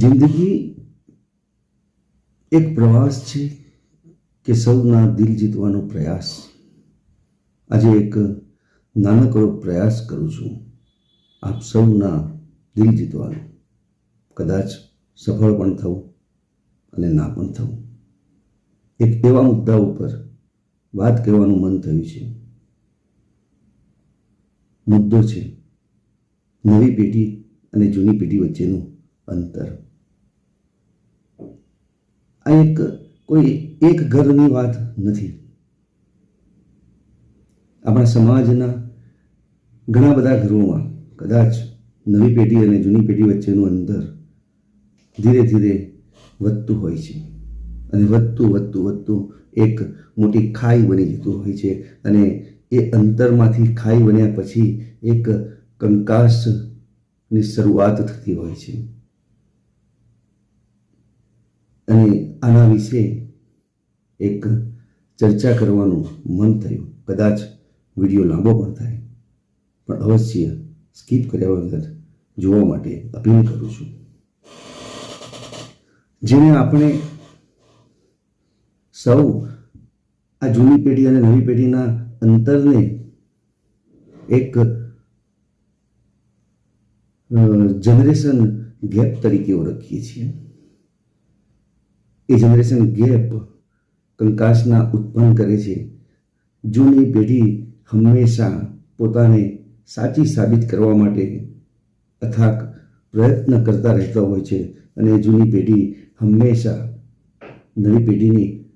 જિંદગી એક પ્રવાસ છે કે સૌના દિલ જીતવાનો પ્રયાસ. આજે એક નાનકડો પ્રયાસ કરું છું આપ સૌના દિલ જીતવાનો. કદાચ સફળ પણ થવું અને ના પણ થવું. એક એવા મુદ્દા ઉપર વાત કરવાનું મન થયું છે. મુદ્દો છે, નવી પેઢી અને જૂની પેઢી વચ્ચેનું અંતર. આ એક કોઈ એક ઘરની વાત નથી. આપણા સમાજના ઘણા બધા ઘરોમાં કદાચ નવી પેઢી અને જૂની પેઢી વચ્ચેનું અંતર ધીરે ધીરે વધતું હોય છે. અને વધતું વધતું વધતું એક મોટી ખાઈ બની જતું હોય છે. અને એ અંતરમાંથી ખાઈ બન્યા પછી એક કંકાસની શરૂઆત થતી હોય છે. અને આના વિશે એક ચર્ચા કરવાનું મન થયું. કદાચ વીડિયો લાંબો પણ થાય. પણ અવશ્ય સ્કીપ કર્યા વગર જોવા માટે અપીલ કરું છું. જેને આપણે સૌ આ જૂની પેઢી અને નવી પેઢીના અંતરને એક જનરેશન ગેપ તરીકે ઓળખીએ છીએ. એ જનરેશન ગેપ કંકાસના ઉત્પન્ન કરે છે. જૂની પેઢી હંમેશા પોતાને સાચી સાબિત કરવા માટે અથાક પ્રયત્ન કરતા રહેતા હોય છે અને જૂની પેઢી હંમેશા નવી પેઢીની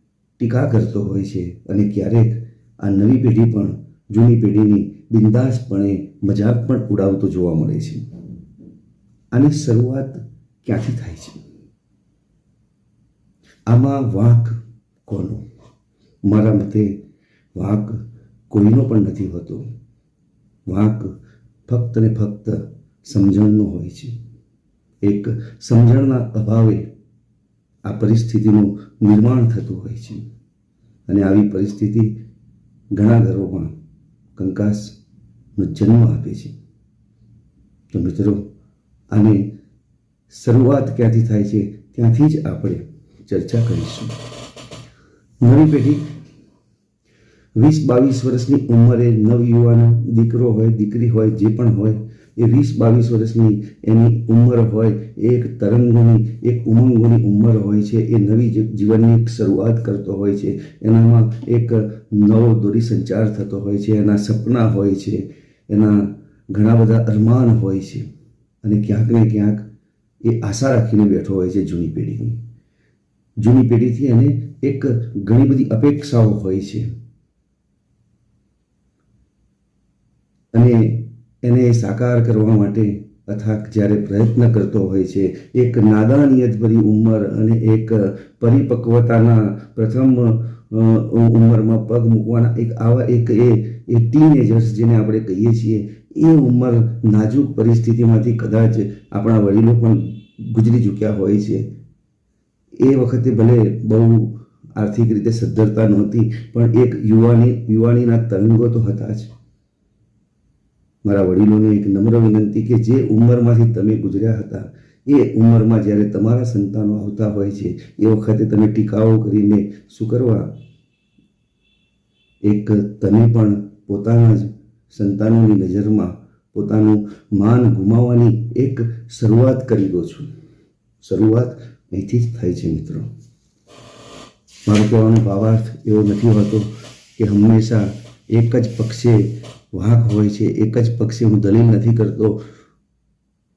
ટીકા કરતો હોય છે અને ક્યારેક આ નવી પેઢી પણ જૂની પેઢીની બિંદાસપણે મજાક પણ ઉડાવતો જોવા મળે છે. આની શરૂઆત ક્યાંથી થાય છે? આમાં વાંક કોનો? મારા મતે વાંક કોઈનો પણ નથી હોતો. વાંક ફક્ત ને ફક્ત સમજણનો હોય છે. એક સમજણના અભાવે આ પરિસ્થિતિનું નિર્માણ થતું હોય છે. અને આવી પરિસ્થિતિ ઘણા ઘરોમાં કંકાસનો જન્મ આપે છે. તો મિત્રો, આને શરૂઆત ક્યાંથી થાય છે? ત્યાંથી જ આપણે ચર્ચા કરીશું. નવી પેઢી, વીસ બાવીસ વર્ષની ઉંમરે નવયુવાનો દીકરો હોય, દીકરી હોય, જે પણ હોય, એ વીસ બાવીસ વર્ષની એની ઉંમર હોય, એક તરંગોની, એક ઉમંગોની ઉંમર હોય છે, એ નવી જીવનની એક શરૂઆત કરતો હોય છે, એનામાં એક નવો દોરી સંચાર થતો હોય છે, એના સપના હોય છે, એના ઘણા બધા અરમાન હોય છે, અને ક્યાંક ને ક્યાંક એ આશા રાખીને બેઠો હોય છે જૂની પેઢીની. જૂની પેઢીથી એને એક ઘણી બધી અપેક્ષાઓ હોય છે. અને એને સાકાર કરવા માટે અથાક જ્યારે પ્રયત્ન કરતો હોય છે, એક નાદાનિયતભરી ઉંમર અને એક પરિપક્વતાના પ્રથમ ઉંમરમાં પગ મૂકવાના એક આવા એક એ એ ટીનેજર્સ જેને આપણે કહીએ છીએ, એ ઉંમર નાજુક પરિસ્થિતિમાંથી કદાચ આપણા વડીલો પણ ગુજરી ચૂક્યા હોય છે. એ વખતે ભલે બહુ આર્થિક રીતે સદ્ધરતા નહોતી, પણ એક યુવાની, યુવાનીના તરંગો તો હતા જ. મારા વડીલોને એક નમ્ર વિનંતી કે જે ઉંમરમાંથી તમે ગુજર્યા હતા, એ ઉંમરમાં જ્યારે તમારા સંતાનો આવતા હોય છે, એ વખતે તમે ટીકાઓ કરીને શું કરવા? એક તમે પણ પોતાના જ સંતાનોની નજરમાં પોતાનું માન ગુમાવવાની એક શરૂઆત કરી દો છો. શરૂઆત અહીંથી જ થાય છે મિત્રો. મારો કહેવાનો ભાવાર્થ એવો નથી હોતો કે હંમેશા એક જ પક્ષે વાંક હોય છે, એક જ પક્ષે હું દલીલ નથી કરતો.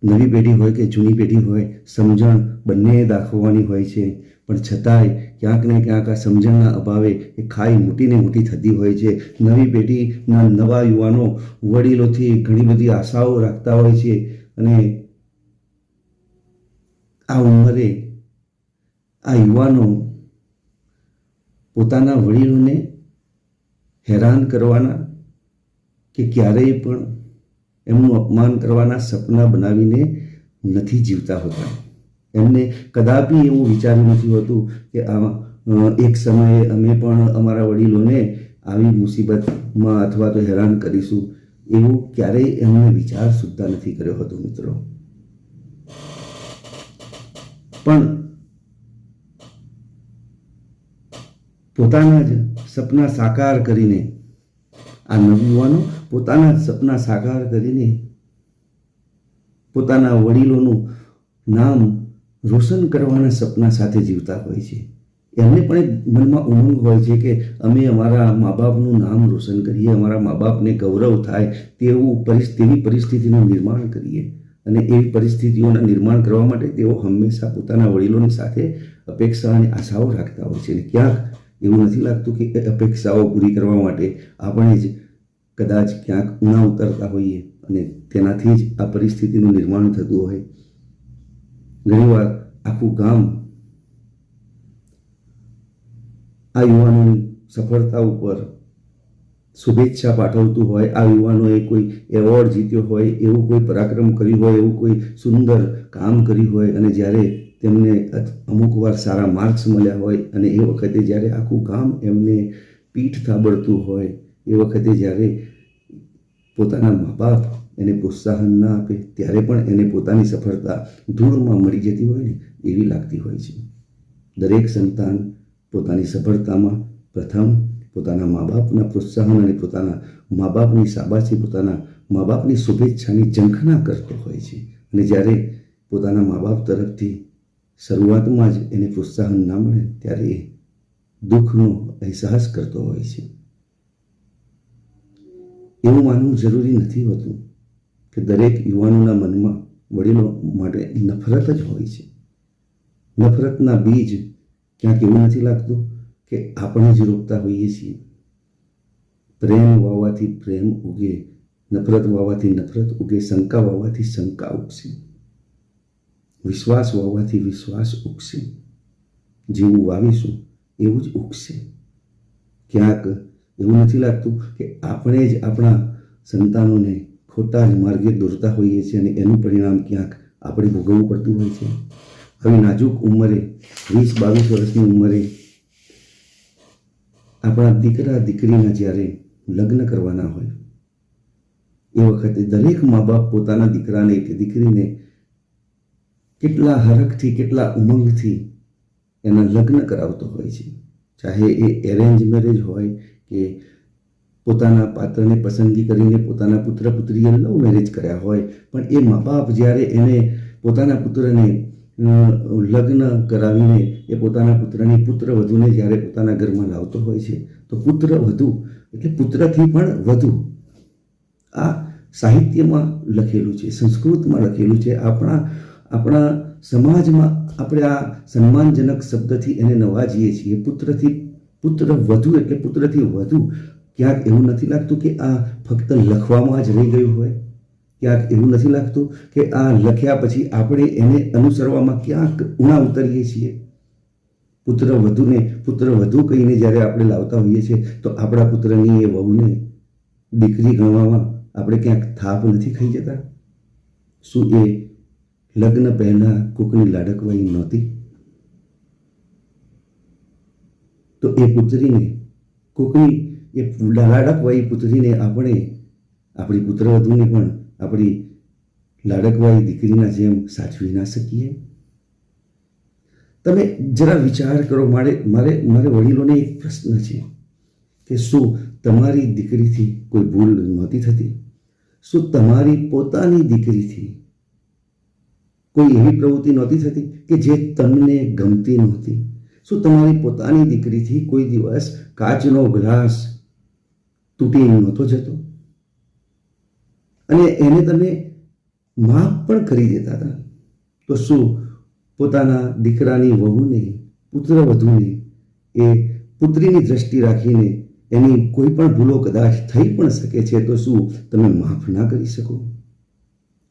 નવી પેઢી હોય કે જૂની પેઢી હોય, સમજણ બંને દાખવવાની હોય છે. પણ છતાંય ક્યાંક ને ક્યાંક આ સમજણના અભાવે એ ખાઈ મોટીને મોટી થતી હોય છે. નવી પેઢીના નવા યુવાનો વડીલોથી ઘણી બધી આશાઓ રાખતા હોય છે અને આ ઉંમરે આ યુવાનો પોતાના વડીલોને હેરાન કરવાના કે ક્યારેય પણ એમનું અપમાન કરવાના સપના બનાવીને નથી જીવતા હોતા. એમને કદાપી એવું વિચાર્યું નથી હોતું કે આ એક સમયે અમે પણ અમારા વડીલોને આવી મુસીબતમાં અથવા તો હેરાન કરીશું એવું ક્યારેય એમને વિચાર સુદ્ધા નથી કર્યો હતો મિત્રો. પણ પોતાના જ સપના સાકાર કરીને આ નવયુવાનો પોતાના જ સપના સાકાર કરીને પોતાના વડીલોનું નામ રોશન કરવાના સપના સાથે જીવતા હોય છે. એમને પણ એક મનમાં ઉમંગ હોય છે કે અમે અમારા મા બાપનું નામ રોશન કરીએ, અમારા મા બાપને ગૌરવ થાય તેવું તેવી પરિસ્થિતિનું નિર્માણ કરીએ. અને એવી પરિસ્થિતિઓના નિર્માણ કરવા માટે તેઓ હંમેશા પોતાના વડીલોની સાથે અપેક્ષા અને આશાઓ રાખતા હોય છે. અને ક્યાંક એવું નથી લાગતું કે અપેક્ષાઓ પૂરી કરવા માટે આપણે જ કદાચ ક્યાંક ઉણા ઉતરતા હોઈએ અને તેનાથી જ આ પરિસ્થિતિનું નિર્માણ થતું હોય. ઘણીવાર આખું ગામ આ યુવાનોની સફળતા ઉપર શુભેચ્છા પાઠવતું હોય. આ યુવાનોએ કોઈ એવોર્ડ જીત્યો હોય, એવું કોઈ પરાક્રમ કર્યું હોય, એવું કોઈ સુંદર કામ કર્યું હોય અને જ્યારે તેમને અમુક વાર સારા માર્ક્સ મળ્યા હોય અને એ વખતે જ્યારે આખું ગામ એમને પીઠ થાબડતું હોય, એ વખતે જ્યારે પોતાના મા બાપ એને પ્રોત્સાહન ના આપે, ત્યારે પણ એને પોતાની સફળતા ધૂળમાં મળી જતી હોય ને, એવી લાગતી હોય છે. દરેક સંતાન પોતાની સફળતામાં પ્રથમ પોતાના મા બાપના પ્રોત્સાહન અને પોતાના મા બાપની શાબાશી, પોતાના મા બાપની શુભેચ્છાની ઝંખના કરતો હોય છે. અને જ્યારે પોતાના મા બાપ તરફથી શરૂઆતમાં જ એને પ્રોત્સાહન ના મળે ત્યારે એ દુઃખનો અહેસાસ કરતો હોય છે. એવું માનવું જરૂરી નથી હોતું કે દરેક યુવાનોના મનમાં વડીલો માટે નફરત જ હોય છે. નફરતના બીજ ક્યાંક એવું નથી લાગતું કે આપણે જ રોકતા હોઈએ છીએ. પ્રેમ વાવવાથી પ્રેમ ઉગે, નફરત વાવવાથી નફરત ઉગે, શંકા વાવવાથી શંકા ઉગશે. વિશ્વાસ હોવાથી વિશ્વાસ ઉગશે. જેવું વાવીશું એવું જ ઉગશે. ક્યાંક એવું નથી લાગતું કે આપણે જ આપણા સંતાનોને ખોટા જ માર્ગે દોરતા હોઈએ છીએ અને એનું પરિણામ ક્યાંક આપણે ભોગવવું પડતું હોય છે. હવે નાજુક ઉંમરે, વીસ બાવીસ વર્ષની ઉંમરે આપણા દીકરા, દીકરીના જ્યારે લગ્ન કરવાના હોય, એ વખતે દરેક મા બાપ પોતાના દીકરાને કે દીકરીને કેટલા હરખથી, કેટલા ઉમંગથી એના લગ્ન કરાવતો હોય છે. ચાહે એ એરેન્જ મેરેજ હોય કે પોતાના પાત્રને પસંદગી કરીને પોતાના પુત્ર, પુત્રીએ લવ મેરેજ કર્યા હોય, પણ એ મા બાપ જ્યારે એને પોતાના પુત્રને લગ્ન કરાવીને એ પોતાના પુત્રની પુત્ર વધુને જ્યારે પોતાના ઘરમાં લાવતો હોય છે, તો પુત્ર વધુ એટલે પુત્રથી પણ વધુ. આ સાહિત્યમાં લખેલું છે, સંસ્કૃતમાં લખેલું છે, આપણા આપણા સમાજમાં આપણે આ સન્માનજનક શબ્દથી એને નવાજીએ છીએ. પુત્રથી, પુત્ર વધુ એટલે પુત્રથી વધુ ક્યાંક એવું નથી લાગતું કે આ ફક્ત લખવામાં જ રહી ગયું હોય. ક્યાંક એવું નથી લાગતું કે આ લખ્યા પછી આપણે એને અનુસરવામાં ક્યાંક ઉણા ઉતરીએ છીએ. પુત્ર વધુને, પુત્ર વધુ કહીને જ્યારે આપણે લાવતા હોઈએ છીએ, તો આપણા પુત્રની એ વહુને, દીકરી ગણવામાં આપણે ક્યાંક થાપ નથી ખાઈ જતા. શું એ લગ્ન પહેલાં કોકની લાડકવાઈ નહોતી? તો એ પુત્રીને, કોકની, એ લાડકવાઈ પુત્રીને આપણે, આપણી પુત્રવધુને પણ આપણી લાડકવાઈ દીકરીના જેમ સાચવી ના શકીએ? તમે જરા વિચાર કરો, મારે મારે મારે વડીલોને એક પ્રશ્ન છે કે શું તમારી દીકરીથી કોઈ ભૂલ નહોતી થતી? શું તમારી પોતાની દીકરીથી કોઈ એવી પ્રવૃત્તિ નહોતી થતી કે જે તમને ગમતી નહોતી. શું તમારી પોતાની દીકરીથી કોઈ દિવસ કાચનો ગ્લાસ તૂટી નહોતો જતો? અને એને તમે માફ પણ કરી દેતા હતા. તો શું પોતાના દીકરાની વહુને પુત્ર વધુને એ પુત્રીની દ્રષ્ટિ રાખીને એની કોઈ પણ ભૂલો કદાચ થઈ પણ શકે છે, તો શું તમે માફ ના કરી શકો?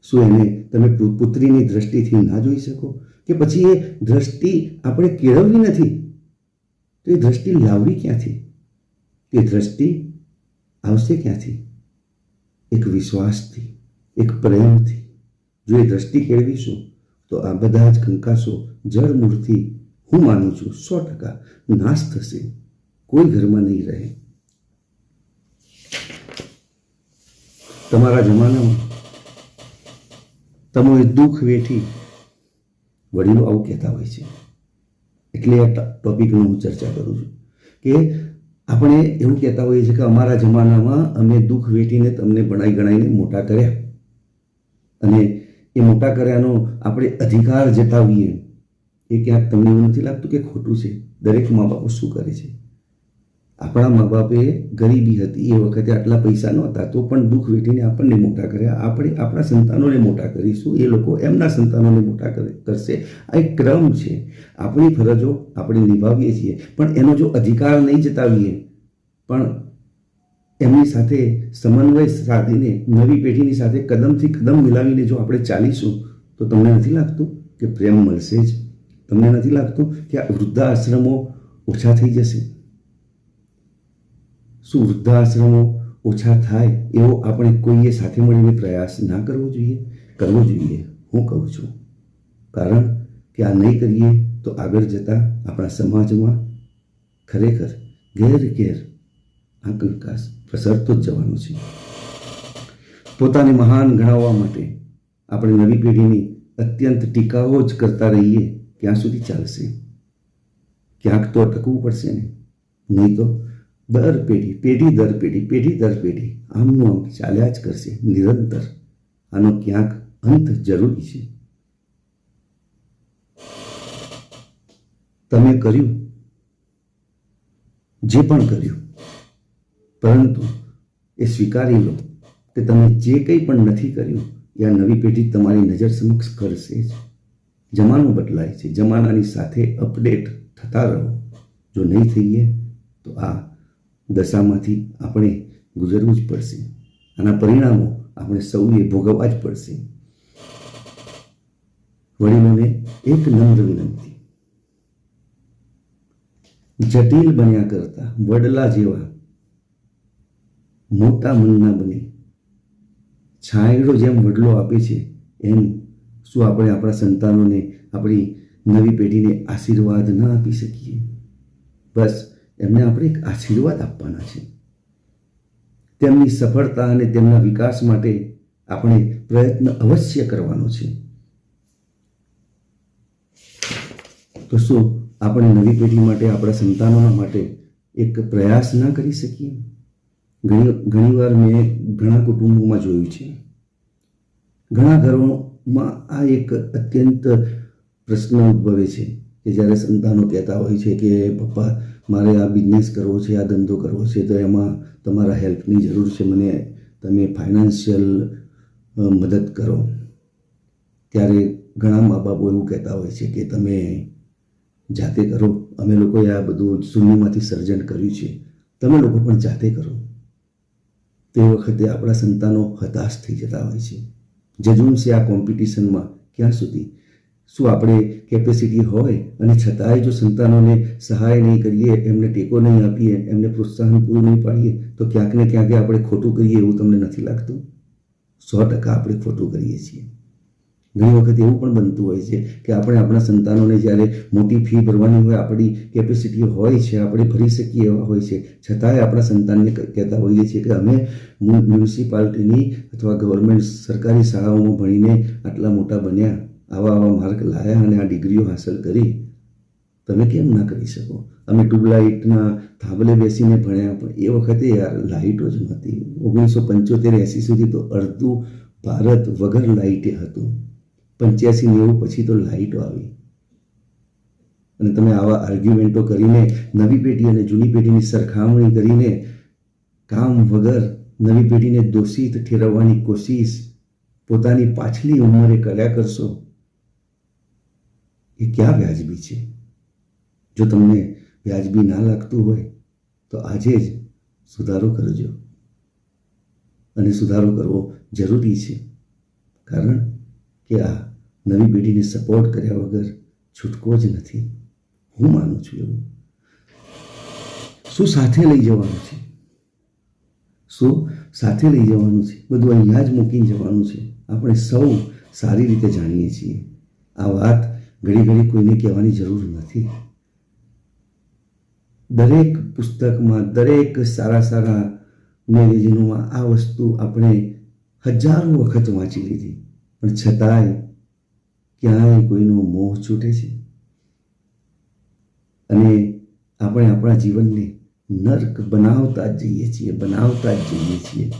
શું એને તમે પુત્રીની દ્રષ્ટિથી ના જોઈ શકો? કે પછી એ દ્રષ્ટિ આપણે કેળવવી નથી? તો એ દ્રષ્ટિ લાવવી ક્યાંથી? એ દ્રષ્ટિ આવશે ક્યાંથી? એક વિશ્વાસથી, એક પ્રેમથી. જો એ દ્રષ્ટિ કેળવીશું, તો આ બધા જ કંકાસો જળમૂળથી હું માનું છું સો ટકા નાશ થશે. કોઈ ઘરમાં નહીં રહે. તમારા જમાનામાં તમોએ દુઃખ વેઠી વડીલો આવું કહેતા હોય છે. એટલે આ ટોપિકનું હું ચર્ચા કરું છું કે આપણે એવું કહેતા હોઈએ છીએ કે અમારા જમાનામાં અમે દુઃખ વેઠીને તમને બનાવી ગણાવીને મોટા કર્યા. અને એ મોટા કર્યાનો આપણે અધિકાર જતાવીએ. એ ક્યાંક તમને એવું નથી લાગતું કે ખોટું છે? દરેક મા બાપો શું કરે છે? આપણા મા બાપે ગરીબી હતી, એ વખતે આટલા પૈસા નહોતા, તો પણ દુઃખ વેઠીને આપણને મોટા કર્યા. આપણે આપણા સંતાનોને મોટા કરીશું, એ લોકો એમના સંતાનોને મોટા કરશે. આ એક ક્રમ છે. આપણી ફરજો આપણે નિભાવીએ છીએ. પણ એનો જો અધિકાર નહીં જતાવીએ, પણ એમની સાથે સમન્વય સાધીને, નવી પેઢીની સાથે કદમથી કદમ મિલાવીને જો આપણે ચાલીશું, તો તમને નથી લાગતું કે પ્રેમ મળશે જ? તમને નથી લાગતું કે આ વૃદ્ધાશ્રમો ઓછા થઈ જશે? શું વૃદ્ધાશ્રમો ઓછા થાય એવો આપણે કોઈએ સાથે મળીને પ્રયાસ ના કરવો જોઈએ? કરવો જોઈએ. હું કહું છું. કારણ કે આ નહીં કરીએ તો આગળ જતાં આપણા સમાજમાં ખરેખર ઘેર ઘેર આ કંકાસ પ્રસરતો જ જવાનો છે. પોતાને મહાન ગણાવવા માટે આપણે નવી પેઢીની અત્યંત ટીકાઓ જ કરતા રહીએ ક્યાં સુધી ચાલશે. ક્યાંક તો અટકવું પડશે ને. નહીં તો દર પેઢી પેઢી દર પેઢી પેઢી દર પેઢી આમનું આમ ચાલ્યા જ કરશે, નિરંતર. આનો ક્યાંક અંત જરૂરી છે. તમે કર્યું. જે પણ કર્યું. પરંતુ એ સ્વીકારી લો કે તમે જે કંઈ પણ નથી કર્યું, એ આ નવી પેઢી તમારી નજર સમક્ષ કરશે જ. જમાનો બદલાય છે. જમાનાની સાથે અપડેટ થતા રહો. જો નહીં થઈએ તો આ દશામાંથી આપણે ગુજરવું જ પડશે. આના પરિણામો આપણે સૌએ ભોગવવા જ પડશે. વડીલોને એક નમ્ર વિનંતી. જટિલ બન્યા કરતા વડલા જેવા મોટા મનના બને. છાંયડો જેમ વડલો આપે છે, એમ શું આપણે આપણા સંતાનોને આપણી નવી પેઢીને આશીર્વાદ ન આપી શકીએ? બસ એમને આપણે એક આશીર્વાદ આપવાના છે. તેમની સફળતા અને તેમના વિકાસ માટે આપણે પ્રયત્ન અવશ્ય કરવાનો છે. તો શું આપણે નવી પેઢી માટે, આપણા સંતાનોના માટે એક પ્રયાસ ના કરી શકીએ? ઘણી, ઘણીવાર મેં ઘણા કુટુંબોમાં જોયું છે. ઘણા ઘરોમાં આ એક અત્યંત પ્રશ્ન ઉદ્ભવે છે કે જ્યારે સંતાનો કહેતા હોય છે કે, પપ્પા મારે આ બિઝનેસ કરવો છે, આ ધંધો કરવો છે, તો એમાં તમારા હેલ્પની જરૂર છે. મને તમે ફાઇનાન્શિયલ મદદ કરો. ત્યારે ઘણા મા બાપો એવું કહેતા હોય છે કે તમે જાતે કરો. અમે લોકોએ આ બધું શૂન્યમાંથી સર્જન કર્યું છે. તમે લોકો પણ જાતે કરો. તે વખતે આપણા સંતાનો હતાશ થઈ જતા હોય છે. જજુમશે આ કોમ્પિટિશનમાં ક્યાં સુધી? શું આપણે કેપેસિટી હોય? અને છતાંય જો સંતાનોને સહાય નહીં કરીએ, એમને ટેકો નહીં આપીએ, એમને પ્રોત્સાહન પૂરું નહીં પાડીએ, તો ક્યાંક ને ક્યાંક આપણે ખોટું કરીએ એવું તમને નથી લાગતું? સો ટકા આપણે ખોટું કરીએ છીએ. ઘણી વખત એવું પણ બનતું હોય છે કે આપણે આપણા સંતાનોને જ્યારે મોટી ફી ભરવાની હોય, આપણી કેપેસિટી હોય છે, આપણે ભરી શકીએ એવા હોય છે, છતાંય આપણા સંતાનને કહેતા હોઈએ છીએ કે અમે મ્યુનિસિપાલિટીની અથવા ગવર્મેન્ટ સરકારી શાળાઓમાં ભણીને આટલા મોટા બન્યા. આવા આવા માર્ક લાયા અને આ ડિગ્રીઓ હાંસલ કરી. તમે કેમ ના કરી શકો? અમે ટ્યુબલાઇટના થાબલે બેસીને ભણ્યા, પણ એ વખતે યાર લાઇટો જ નહોતી. ઓગણીસો પંચોતેર એંસી સુધી તો અડધું ભારત વગર લાઇટે હતું. પંચ્યાસી નેવું પછી તો લાઇટો આવી. અને તમે આવા આર્ગ્યુમેન્ટો કરીને નવી પેઢી અને જૂની પેઢીની સરખામણી કરીને કામ વગર નવી પેઢીને દોષિત ઠેરવવાની કોશિશ પોતાની પાછલી ઉંમરે કર્યા કરશો? એ ક્યાં વ્યાજબી છે? જો તમને વ્યાજબી ના લાગતું હોય, તો આજે જ સુધારો કરજો. અને સુધારો કરવો જરૂરી છે. કારણ કે આ નવી પેઢીને સપોર્ટ કર્યા વગર છૂટકો જ નથી. હું માનું છું એવું. શું સાથે લઈ જવાનું છે? શું સાથે લઈ જવાનું છે? બધું અહીંયા જ મૂકીને જવાનું છે. આપણે સૌ સારી રીતે જાણીએ છીએ. આ વાત ઘડી ઘડી કોઈને કહેવાની જરૂર નથી. દરેક પુસ્તકમાં, દરેક સારા સારા મેગેઝિનોમાં આ વસ્તુ આપણે હજારો વખત વાંચી લીધી. પણ છતાંય ક્યાંય કોઈનો મોહ છૂટે છે. અને આપણે આપણા જીવનને નર્ક બનાવતા જ જઈએ છીએ, બનાવતા જ જઈએ છીએ.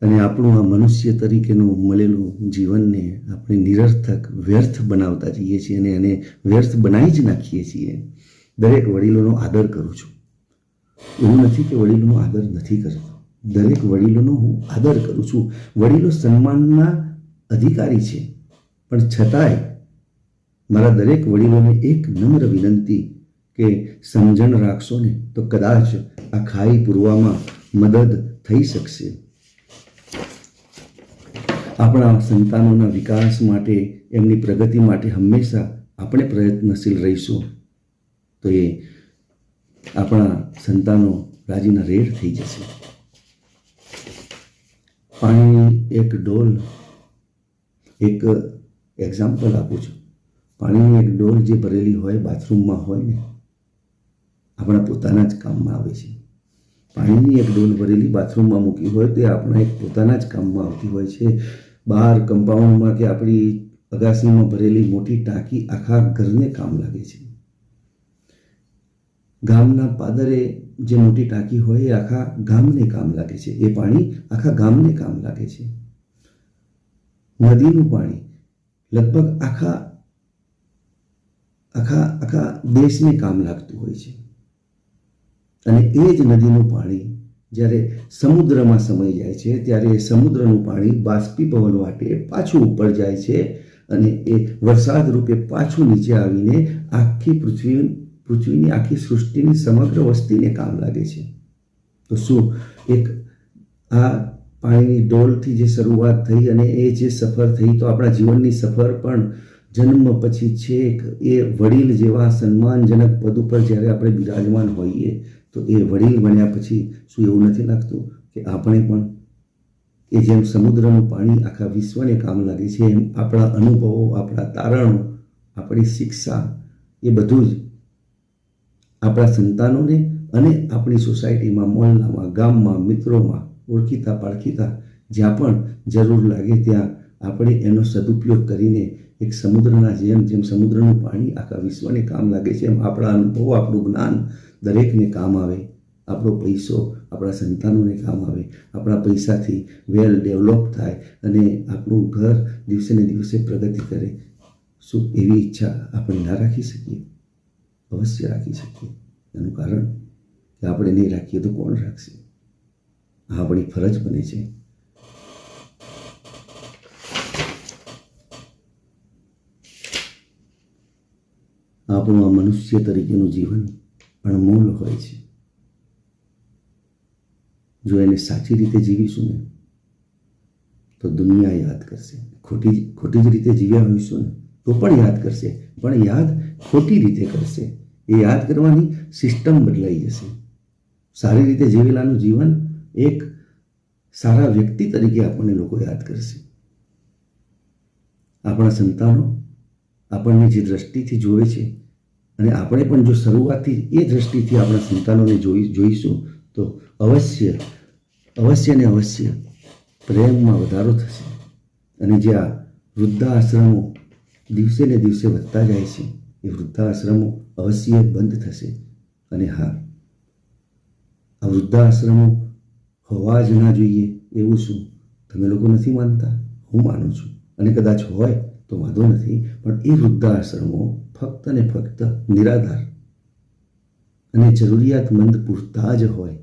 અને આપણું આ મનુષ્ય તરીકેનું મળેલું જીવનને આપણે નિરર્થક, વ્યર્થ બનાવતા જઈએ છીએ અને એને વ્યર્થ બનાવી જ નાખીએ છીએ. દરેક વડીલોનો આદર કરું છું. એવું નથી કે વડીલોનો આદર નથી કરતો. દરેક વડીલોનો હું આદર કરું છું. વડીલો સન્માનના અધિકારી છે. પણ છતાંય મારા દરેક વડીલોને એક નમ્ર વિનંતી કે સમજણ રાખશો ને તો કદાચ આ ખાઈ પૂરવામાં મદદ થઈ શકશે. આપણા સંતાનોના વિકાસ માટે, એમની પ્રગતિ માટે હંમેશા આપણે પ્રયત્નશીલ રહીશું. તો એ આપણા સંતાનો રાજીના રેડ થઈ જશે. પાણીની એક ડોલ, એક એક્ઝામ્પલ આપું છું. પાણીની એક ડોલ જે ભરેલી હોય, બાથરૂમમાં હોય ને, આપણા પોતાના જ કામમાં આવે છે. પાણીની એક ડોલ ભરેલી બાથરૂમમાં મૂકી હોય તે આપણા એક પોતાના જ કામમાં આવતી હોય છે. બહાર કમ્પાઉન્ડમાં કે આપણી અગાસીમાં ભરેલી મોટી ટાંકી આખા ઘરને કામ લાગે છે. ગામના પાદરે જે મોટી ટાંકી હોય એ આખા ગામને કામ લાગે છે. એ પાણી આખા ગામને કામ લાગે છે. નદીનું પાણી લગભગ આખા આખા આખા દેશને કામ લાગતું હોય છે. અને એ જ નદીનું પાણી જ્યારે સમુદ્રમાં સમય જાય છે, ત્યારે એ સમુદ્રનું પાણી બાષ્પીભવન માટે પાછું ઉપર જાય છે અને એ વરસાદ રૂપે પાછું નીચે આવીને આખી પૃથ્વી, પૃથ્વીની આખી સૃષ્ટિની સમગ્ર વસ્તીને કામ લાગે છે. તો શું એક આ પાણીની ડોલથી જે શરૂઆત થઈ અને એ જે સફર થઈ તો આપણા જીવનની સફર પણ જન્મ પછી છેક એ વડીલ જેવા સન્માનજનક પદ ઉપર જ્યારે આપણે બિરાજમાન હોઈએ તો એ વડીલ બન્યા પછી શું એવું નથી લાગતું કે આપણે પણ એ જેમ સમુદ્રનું પાણી આખા વિશ્વને કામ લાગે છે, એમ આપણા અનુભવો, આપણા તારણો, આપણી શિક્ષા, એ બધું જ આપણા સંતાનોને અને આપણી સોસાયટીમાં, મોહલ્લામાં, ગામમાં, મિત્રોમાં ઓળખીતા પાળખીતા જ્યાં પણ જરૂર લાગે ત્યાં આપણે એનો સદુપયોગ કરીને એક સમુદ્રના જેમ જેમ સમુદ્રનું પાણી આખા વિશ્વને કામ લાગે છે, એમ આપણા અનુભવો, આપણું જ્ઞાન દરેકને કામ આવે, આપણો પૈસો આપણા સંતાનોને કામ આવે, આપણા પૈસાથી વેલ ડેવલપ થાય અને આપણું ઘર દિવસે ને દિવસે પ્રગતિ કરે. શું એવી ઈચ્છા આપણે ના રાખી શકીએ? અવશ્ય રાખી શકીએ. એનું કારણ કે આપણે નહીં રાખીએ તો કોણ રાખશે? આ આપણી ફરજ બને છે. આપણું આ મનુષ્ય તરીકેનું જીવન અણમોલ હોય છે. જો એને સાચી રીતે જીવીશું ને, તો દુનિયા યાદ કરશે. ખોટી ખોટી જ રીતે જીવ્યા હોઈશું ને, તો પણ યાદ કરશે. પણ યાદ ખોટી રીતે કરશે. એ યાદ કરવાની સિસ્ટમ બદલાઈ જશે. સારી રીતે જીવેલાનું જીવન એક સારા વ્યક્તિ તરીકે આપણને લોકો યાદ કરશે. આપણા સંતાનો આપણને જે દ્રષ્ટિથી જોવે છે અને આપણે પણ જો શરૂઆતથી એ દ્રષ્ટિથી આપણા સંતાનોને જોઈ જોઈશું, તો અવશ્ય અવશ્ય ને અવશ્ય પ્રેમમાં વધારો થશે. અને જે આ વૃદ્ધાશ્રમો દિવસે ને દિવસે વધતા જાય છે, એ વૃદ્ધાશ્રમો અવશ્ય બંધ થશે. અને હા, આ વૃદ્ધાશ્રમો હોવા જ ના જોઈએ એવું શું? તમે લોકો નથી માનતા? હું માનું છું. અને કદાચ હોય તો વાંધો નથી, પણ એ વૃદ્ધાશ્રમો ફક્ત ને ફક્ત નિરાધાર અને જરૂરિયાતમંદ પૂરતા જ હોય.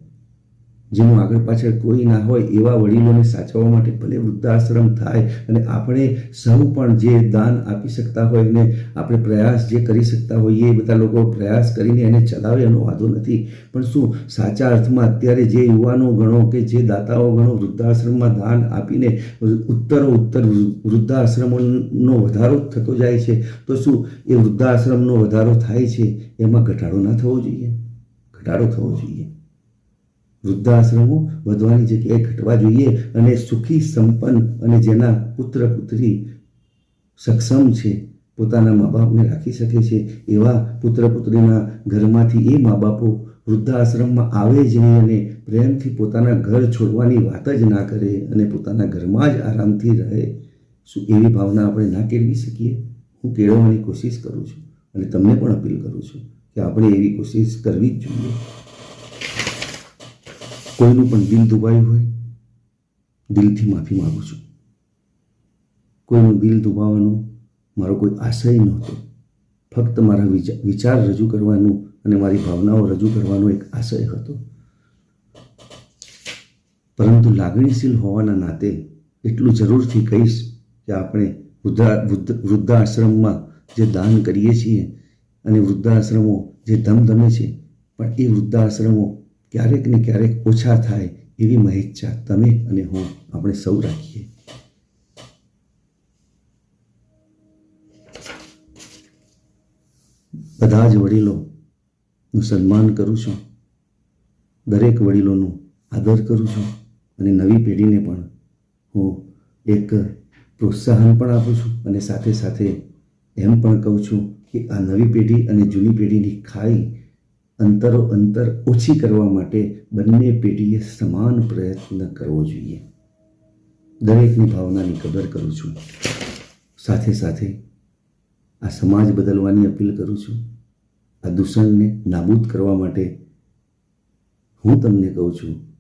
જેનું આગળ પાછળ કોઈ ના હોય એવા વડીલોને સાચવવા માટે ભલે વૃદ્ધાશ્રમ થાય અને આપણે સૌ પણ જે દાન આપી શકતા હોય ને આપણે પ્રયાસ જે કરી શકતા હોઈએ એ બધા લોકો પ્રયાસ કરીને એને ચલાવે એનો વાંધો નથી. પણ શું સાચા અર્થમાં અત્યારે જે યુવાનો ગણો કે જે દાતાઓ ગણો વૃદ્ધાશ્રમમાં દાન આપીને ઉત્તરો ઉત્તર વૃદ્ધાશ્રમોનો વધારો થતો જાય છે, તો શું એ વૃદ્ધાશ્રમનો વધારો થાય છે? એમાં ઘટાડો ના થવો જોઈએ? ઘટાડો થવો જોઈએ. વૃદ્ધાશ્રમો વધવાની જગ્યાએ ઘટવા જોઈએ અને સુખી, સંપન્ન અને જેના પુત્ર, પુત્રી સક્ષમ છે, પોતાના મા બાપને રાખી શકે છે, એવા પુત્ર, પુત્રીના ઘરમાંથી એ મા બાપો વૃદ્ધાશ્રમમાં આવે જ નહીં અને પ્રેમથી પોતાના ઘર છોડવાની વાત જ ના કરે અને પોતાના ઘરમાં જ આરામથી રહે. શું એવી ભાવના આપણે ના કેળવી શકીએ? હું કેળવવાની કોશિશ કરું છું અને તમને પણ અપીલ કરું છું કે આપણે એવી કોશિશ કરવી જ જોઈએ. કોઈનું પણ દિલ દુભાયું હોય, દિલથી માફી માગું છું. કોઈનું દિલ દુભાવવાનો મારો કોઈ આશય નહોતો. ફક્ત મારા વિચાર રજૂ કરવાનું અને મારી ભાવનાઓ રજૂ કરવાનો એક આશય હતો. પરંતુ લાગણીશીલ હોવાના નાતે એટલું જરૂરથી કહીશ કે આપણે વૃદ્ધા, વૃદ્ધાશ્રમમાં જે દાન કરીએ છીએ અને વૃદ્ધાશ્રમો જે ધમધમે છે, પણ એ વૃદ્ધાશ્રમો ક્યારેક ને ક્યારેક ઓછા થાય એવી મહેચ્છા તમે અને હું આપણે સૌ રાખીએ. બધા જ વડીલોનું સન્માન કરું છું. દરેક વડીલોનું આદર કરું છું અને નવી પેઢીને પણ હું એક પ્રોત્સાહન પણ આપું છું અને સાથે સાથે એમ પણ કહું છું કે આ નવી પેઢી અને જૂની પેઢીની ખાઈ અંતરો અંતર ઓછી કરવા માટે બંને પેઢીએ સમાન પ્રયત્ન કરવો જોઈએ. દરેકની ભાવનાની કદર કરું છું. સાથે સાથે આ સમાજ બદલવાની અપીલ કરું છું. આ દૂષણને નાબૂદ કરવા માટે હું તમને કહું છું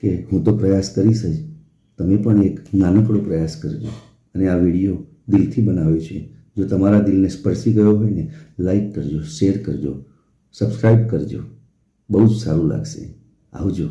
કે હું તો પ્રયાસ કરીશ જ. તમે પણ એક નાનકડો પ્રયાસ કરજો. અને આ વીડિયો દિલથી બનાવ્યો છે. જો તમારા દિલને સ્પર્શી ગયો હોય ને, લાઈક કરજો, શેર કરજો. સબસ્ક્રાઈબ કરજો. બહુ જ સારું લાગશે. આવજો.